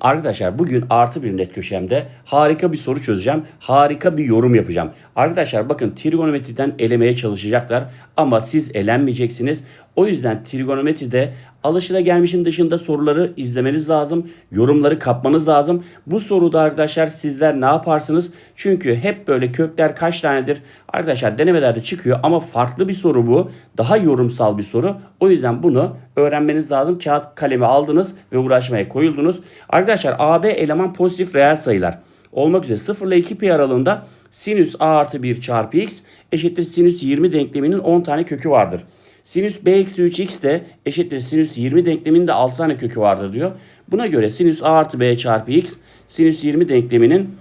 Arkadaşlar bugün artı bir net köşemde harika bir soru çözeceğim. Harika bir yorum yapacağım. Arkadaşlar bakın trigonometriden elemeye çalışacaklar ama siz elenmeyeceksiniz. O yüzden trigonometride alışılagelmişin dışında soruları izlemeniz lazım. Yorumları kapmanız lazım. Bu soruda arkadaşlar sizler ne yaparsınız? Çünkü hep böyle kökler kaç tanedir? Arkadaşlar denemelerde çıkıyor ama farklı bir soru bu. Daha yorumsal bir soru. O yüzden bunu öğrenmeniz lazım. Kağıt kalemi aldınız ve uğraşmaya koyuldunuz. Arkadaşlar AB eleman pozitif reel sayılar olmak üzere 0 ile 2 pi aralığında sinüs a artı 1 çarpı x eşittir sinüs 20 denkleminin 10 tane kökü vardır. Sinüs b eksi 3x de eşittir sinüs 20 denkleminin de 6 tane kökü vardır diyor. Buna göre sinüs a artı b çarpı x sinüs 20 denkleminin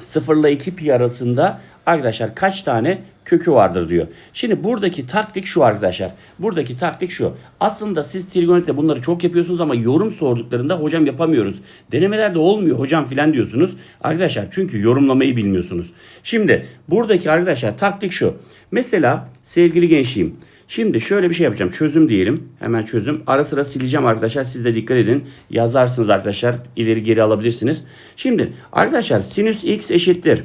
0 ile 2 pi arasında arkadaşlar kaç tane kökü vardır diyor. Şimdi buradaki taktik şu arkadaşlar. Buradaki taktik şu. Aslında siz trigonometride bunları çok yapıyorsunuz ama yorum sorduklarında hocam yapamıyoruz. Denemelerde olmuyor hocam filan diyorsunuz. Arkadaşlar çünkü yorumlamayı bilmiyorsunuz. Şimdi buradaki arkadaşlar taktik şu. Mesela sevgili gençliğim. Şimdi şöyle bir şey yapacağım. Çözüm diyelim. Hemen çözüm. Ara sıra sileceğim arkadaşlar. Siz de dikkat edin. Yazarsınız arkadaşlar. İleri geri alabilirsiniz. Şimdi arkadaşlar sinüs x eşittir.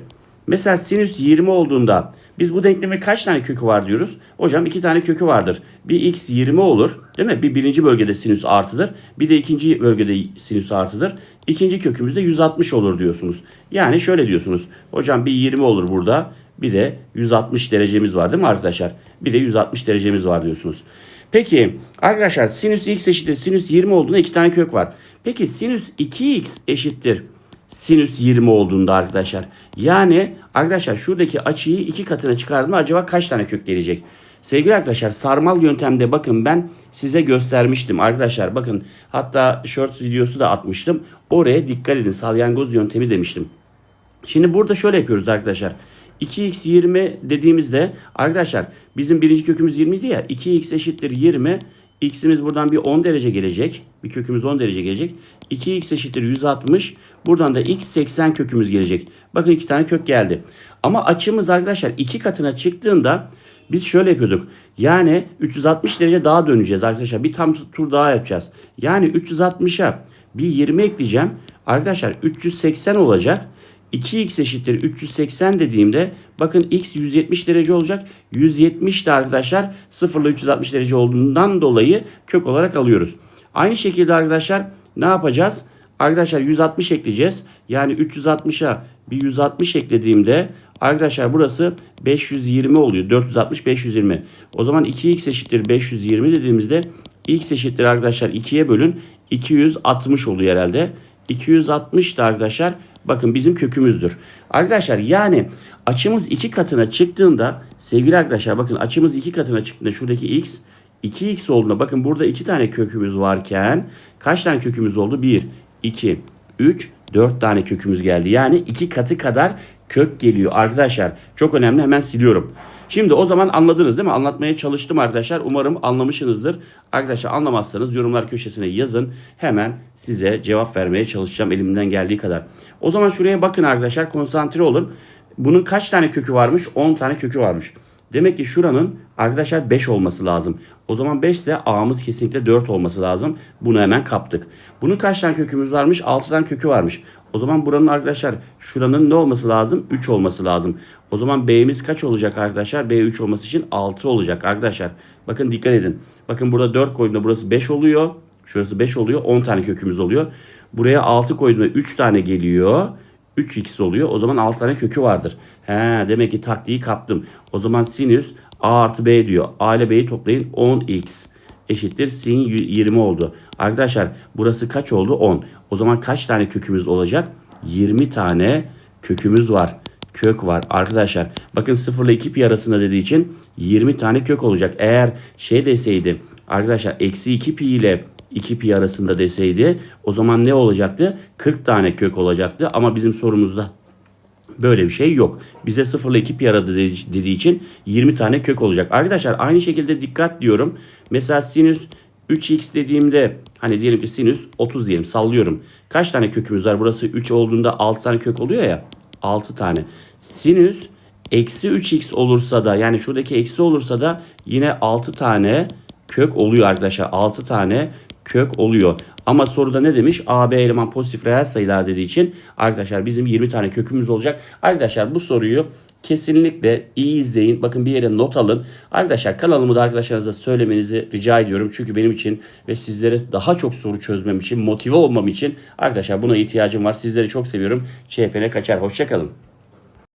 Mesela sinüs 20 olduğunda biz bu denkleme kaç tane kökü var diyoruz? Hocam iki tane kökü vardır. Bir x 20 olur değil mi? Bir birinci bölgede sinüs artıdır. Bir de ikinci bölgede sinüs artıdır. İkinci kökümüz de 160 olur diyorsunuz. Yani şöyle diyorsunuz. Hocam bir 20 olur burada. Bir de 160 derecemiz var değil mi arkadaşlar? Bir de 160 derecemiz var diyorsunuz. Peki arkadaşlar sinüs x eşittir sinüs 20 olduğunda iki tane kök var. Peki sinüs 2x eşittir sinüs 20 olduğunda arkadaşlar. Yani arkadaşlar şuradaki açıyı iki katına çıkardığımda acaba kaç tane kök gelecek? Sevgili arkadaşlar sarmal yöntemde bakın ben size göstermiştim arkadaşlar bakın hatta shorts videosu da atmıştım. Oraya dikkat edin salyangoz yöntemi demiştim. Şimdi burada şöyle yapıyoruz arkadaşlar. 2x 20 dediğimizde arkadaşlar bizim birinci kökümüz 20 idi ya 2x eşittir 20 x'imiz buradan bir 10 derece gelecek. Bir kökümüz 10 derece gelecek. 2x eşittir 160. Buradan da x 80 kökümüz gelecek. Bakın iki tane kök geldi. Ama açımız arkadaşlar iki katına çıktığında biz şöyle yapıyorduk. Yani 360 derece daha döneceğiz arkadaşlar. Bir tam tur daha yapacağız. Yani 360'a bir 20 ekleyeceğim. Arkadaşlar 380 olacak. 2x eşittir 380 dediğimde bakın x 170 derece olacak. 170 de arkadaşlar 0 ile 360 derece olduğundan dolayı kök olarak alıyoruz. Aynı şekilde arkadaşlar ne yapacağız? Arkadaşlar 160 ekleyeceğiz. Yani 360'a bir 160 eklediğimde arkadaşlar burası 520 oluyor. 460 520. O zaman 2x eşittir 520 dediğimizde x eşittir arkadaşlar 2'ye bölün 260 oluyor herhalde. 260 da arkadaşlar bakın bizim kökümüzdür. Arkadaşlar yani açımız iki katına çıktığında sevgili arkadaşlar bakın açımız iki katına çıktığında şuradaki x 2x olduğunda bakın burada iki tane kökümüz varken kaç tane kökümüz oldu? 1, 2, 3, 4 tane kökümüz geldi. Yani iki katı kadar kök geliyor arkadaşlar. Çok önemli hemen siliyorum. Şimdi o zaman anladınız değil mi? Anlatmaya çalıştım arkadaşlar. Umarım anlamışsınızdır. Arkadaşlar anlamazsanız yorumlar köşesine yazın. Hemen size cevap vermeye çalışacağım elimden geldiği kadar. O zaman şuraya bakın arkadaşlar konsantre olun. Bunun kaç tane kökü varmış? 10 tane kökü varmış. Demek ki şuranın arkadaşlar 5 olması lazım. O zaman 5 ise A'mız kesinlikle 4 olması lazım. Bunu hemen kaptık. Bunun kaç tane kökümüz varmış? 6 tane kökü varmış. O zaman buranın arkadaşlar şuranın ne olması lazım? 3 olması lazım. O zaman B'miz kaç olacak arkadaşlar? B 3 olması için 6 olacak arkadaşlar. Bakın dikkat edin. Bakın burada 4 koyduğumda burası 5 oluyor. Şurası 5 oluyor. 10 tane kökümüz oluyor. Buraya 6 koyduğumda 3 tane geliyor. 3x oluyor. O zaman 6 tane kökü vardır. He, demek ki taktiği kaptım. O zaman sinüs a artı b diyor. A ile b'yi toplayın 10x eşittir sin 20 oldu. Arkadaşlar burası kaç oldu? 10. O zaman kaç tane kökümüz olacak? 20 tane kökümüz var. Kök var arkadaşlar. Bakın 0 ile 2 pi arasında dediği için 20 tane kök olacak. Eğer şey deseydi arkadaşlar eksi 2 pi ile 2 pi arasında deseydi o zaman ne olacaktı? 40 tane kök olacaktı ama bizim sorumuzda böyle bir şey yok. Bize 0 ile 2 pi arada dediği için 20 tane kök olacak. Arkadaşlar aynı şekilde dikkat diyorum. Mesela sinüs 3x dediğimde hani diyelim ki sinüs 30 diyelim sallıyorum. Kaç tane kökümüz var? Burası 3 olduğunda 6 tane kök oluyor ya. 6 tane. Sinüs eksi 3x olursa da yani şuradaki eksi olursa da yine 6 tane kök oluyor arkadaşlar. 6 tane kök oluyor. Ama soruda ne demiş? AB eleman pozitif reel sayılar dediği için arkadaşlar bizim 20 tane kökümüz olacak. Arkadaşlar bu soruyu kesinlikle iyi izleyin. Bakın bir yere not alın. Arkadaşlar kanalımı da arkadaşlarınıza söylemenizi rica ediyorum. Çünkü benim için ve sizlere daha çok soru çözmem için, motive olmam için arkadaşlar buna ihtiyacım var. Sizleri çok seviyorum. ÇPN kaçar. Hoşçakalın.